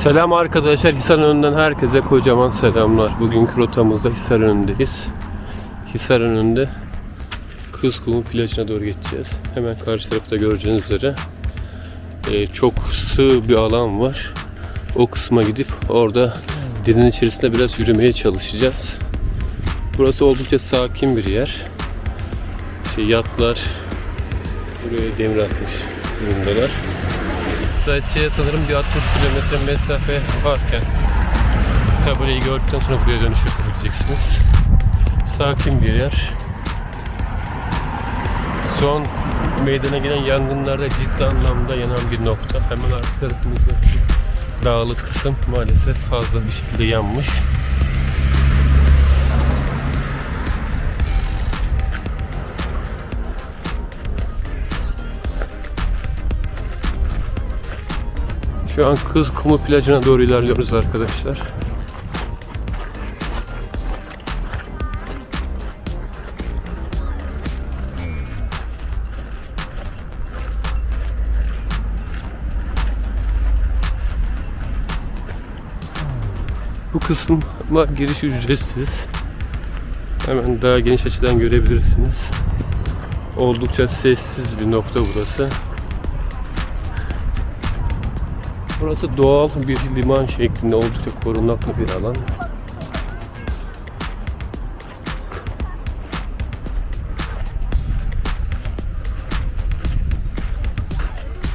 Selam arkadaşlar. Hisarönü'nden herkese kocaman selamlar. Bugünkü rotamızda Hisarönü'ndeyiz. Hisarönü'nde Kızkumu plajına doğru geçeceğiz. Hemen karşı tarafta göreceğiniz üzere e, çok sığ bir alan var. O kısma gidip orada denizin içerisinde biraz yürümeye çalışacağız. Burası oldukça sakin bir yer. İşte yatlar buraya demir atmış durumdalar. Datça'ya sanırım bir 60 kilometre mesafe varken tabelayı gördükten sonra buraya dönüş yapabileceksiniz. Sakin bir yer. Son meydana gelen yangınlarda ciddi anlamda yanan bir nokta. Hemen arka tarafımızda dağlık kısım maalesef fazla bir şekilde yanmış. Şu an Kız Kumu plajına doğru ilerliyoruz arkadaşlar. Bu kısma giriş ücretsiz. Hemen daha geniş açıdan görebilirsiniz. Oldukça sessiz bir nokta burası. Burası doğal bir liman şeklinde oldukça korunaklı bir alan.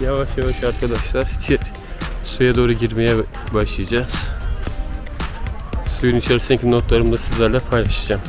Yavaş yavaş arkadaşlar suya doğru girmeye başlayacağız. Suyun içerisindeki notlarımı da sizlerle paylaşacağım.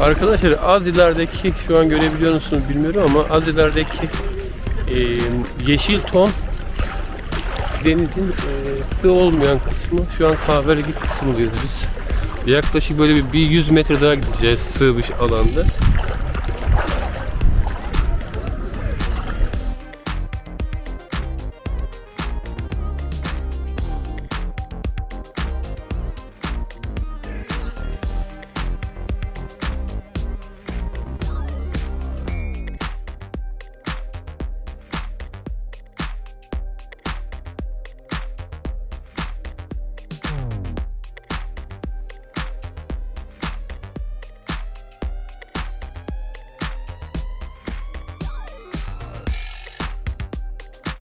Arkadaşlar az ilerideki şu an görebiliyor musunuz bilmiyorum ama az ilerideki e, yeşil ton denizin e, sığ olmayan kısmı şu an kahverengi kısmındayız biz. Yaklaşık böyle bir, bir 100 metre daha gideceğiz sığ bir alanda.